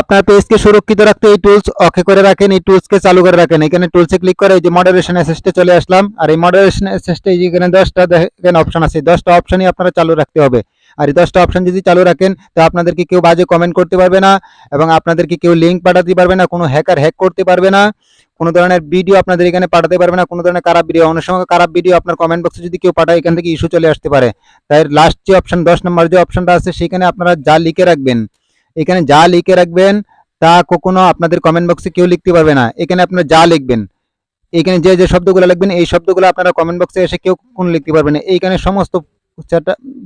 আপনার পেজকে সুরক্ষিত রাখতে এই টুলস অকে করে রাখেন, এই টুলসকে চালু করে রাখেন। এখানে টুলসে ক্লিক করে এই যে মডারেশন অ্যাসিস্টে চলে আসলাম। আর এই মডারেশন অ্যাসিস্টে এখানে দশটা, দেখেন অপশন আছে। দশটা অপশনই আপনারা চালু রাখতে হবে। আর এই দশটা অপশন যদি চালু রাখেন, তো আপনাদেরকে কেউ বাজে কমেন্ট করতে পারবে না এবং আপনাদেরকে কেউ লিঙ্ক পাঠাতে পারবে না, কোনো হ্যাকার হ্যাক করতে পারবে না। কোনো ধরনের ভিডিও আপনাদের এখানে পাঠাতে পারবে না, কোনো ধরনের খারাপ ভিডিও অনেক সময় খারাপ ভিডিও আপনার কমেন্ট বক্সে যদি কেউ পাঠায়, এখান থেকে ইস্যু চলে আসতে পারে। তাই লাস্ট যে অপশন দশ নম্বর যে অপশনটা আছে, সেখানে আপনারা যা লিখে রাখবেন এখানে যা লিখে রাখবেন, তা কখনো আপনাদের কমেন্ট বক্সে কেউ লিখতে পারবে না। এখানে আপনারা যা লিখবেন, এখানে যে যে শব্দগুলো লিখবেন, এই শব্দগুলো আপনারা কমেন্ট বক্সে এসে কেউ কোন লিখতে পারবেন না। এইখানে সমস্ত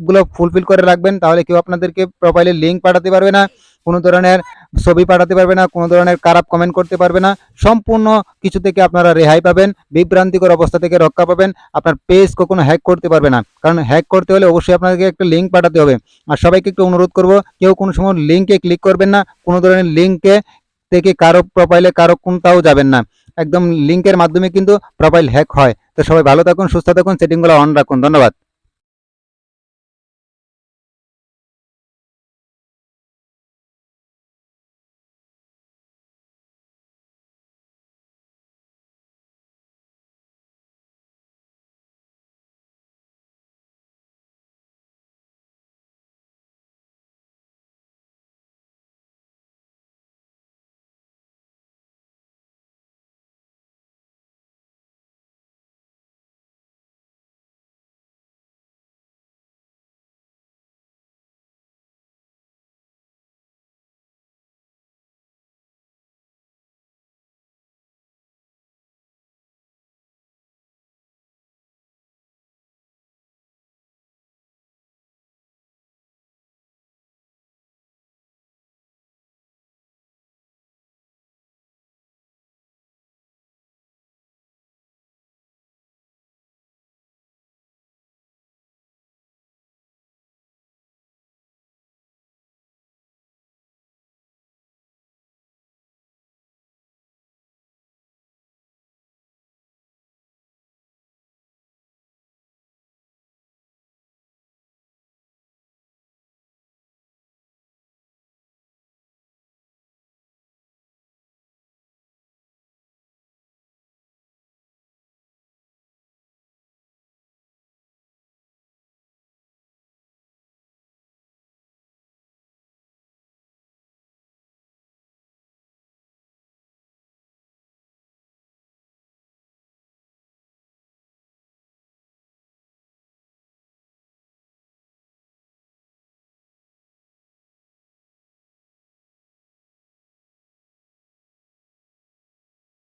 গুলো ফুলফিল করে রাখবেন, তাহলে কেউ আপনাদেরকে প্রোফাইলে লিঙ্ক পাঠাতে পারবে না, কোনো ধরনের ছবি পাঠাতে পারবে না, কোনো ধরনের খারাপ কমেন্ট করতে পারবে না। সম্পূর্ণ কিছু থেকে আপনারা রেহাই পাবেন, বিভ্রান্তিকর অবস্থা থেকে রক্ষা পাবেন, আপনার পেজ কখনো হ্যাক করতে পারবে না। কারণ হ্যাক করতে হলে অবশ্যই আপনাকে একটা লিঙ্ক পাঠাতে হবে। আর সবাইকে একটু অনুরোধ করব, কেউ কোনো সময় লিঙ্কে ক্লিক করবেন না, কোনো ধরনের লিঙ্কে থেকে কারও প্রোফাইলে কারও কোনটাও যাবেন না। একদম লিঙ্কের মাধ্যমে কিন্তু প্রোফাইল হ্যাক হয়। তো সবাই ভালো থাকুন, সুস্থ থাকুন সেটিংগুলো অন রাখুন। ধন্যবাদ।